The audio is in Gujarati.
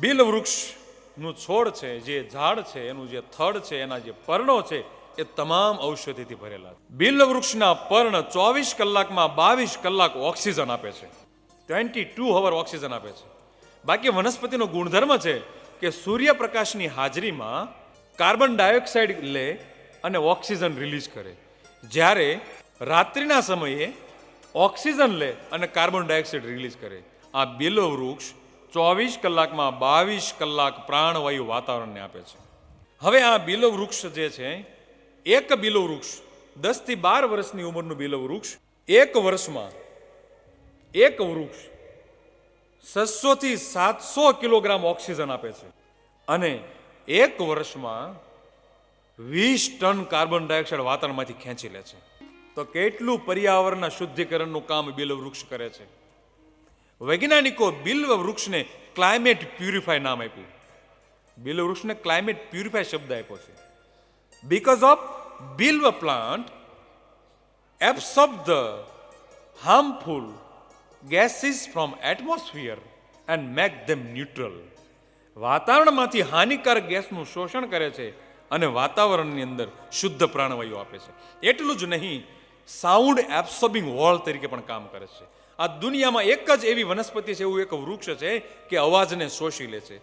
બિલ વૃક્ષનું છોડ છે, જે ઝાડ છે, એનું જે થડ છે, એના જે પર્ણો છે, એ તમામ ઔષધિથી ભરેલા છે. બિલ વૃક્ષના પર્ણ ચોવીસ કલાકમાં બાવીસ કલાક ઓક્સિજન આપે છે. ટ્વેન્ટી ટુ અવર ઓક્સિજન આપે છે. બાકી વનસ્પતિનો ગુણધર્મ છે કે સૂર્યપ્રકાશની હાજરીમાં કાર્બન ડાયોક્સાઇડ લે અને ઓક્સિજન રિલીઝ કરે. જ્યારે રાત્રિના સમયે ઓક્સિજન લે અને કાર્બન ડાયોક્સાઇડ રિલીઝ કરે. આ બિલો વૃક્ષ ચોવીસ કલાકમાં બાવીસ કલાક પ્રાણવાયુ વાતાવરણને આપે છે. હવે આ બિલો વૃક્ષ જે છે, એક બિલો વૃક્ષ, દસથી બાર વર્ષની ઉંમરનું બિલો વૃક્ષ, એક વર્ષમાં એક વૃક્ષ છસો થી સાતસો કિલોગ્રામ ઓક્સિજન આપે છે. અને એક વર્ષમાં વીસ ટન કાર્બન ડાયોક્સાઇડ વાતાવરણમાંથી ખેંચી લે છે. તો કેટલું પર્યાવરણના શુદ્ધિકરણનું કામ બિલો વૃક્ષ કરે છે? વૈજ્ઞાનિકો બિલ્વ વૃક્ષને ક્લાઇમેટ પ્યુરિફાય નામ આપ્યું. બિલ્વ વૃક્ષને ક્લાઇમેટ પ્યુરિફાય શબ્દ આપ્યો છે. Because of bilva plant absorb the harmful gases from atmosphere and make them neutral વાતાવરણમાંથી હાનિકારક ગેસનું શોષણ કરે છે અને વાતાવરણની અંદર શુદ્ધ પ્રાણવાયુ આપે છે. એટલું જ નહીં સાઉન્ડ એબ્સોર્બિંગ વોલ તરીકે પણ કામ કરે છે. આ દુનિયામાં એક જ એવી વનસ્પતિ છે, એવું એક વૃક્ષ છે કે અવાજને શોષી લે છે.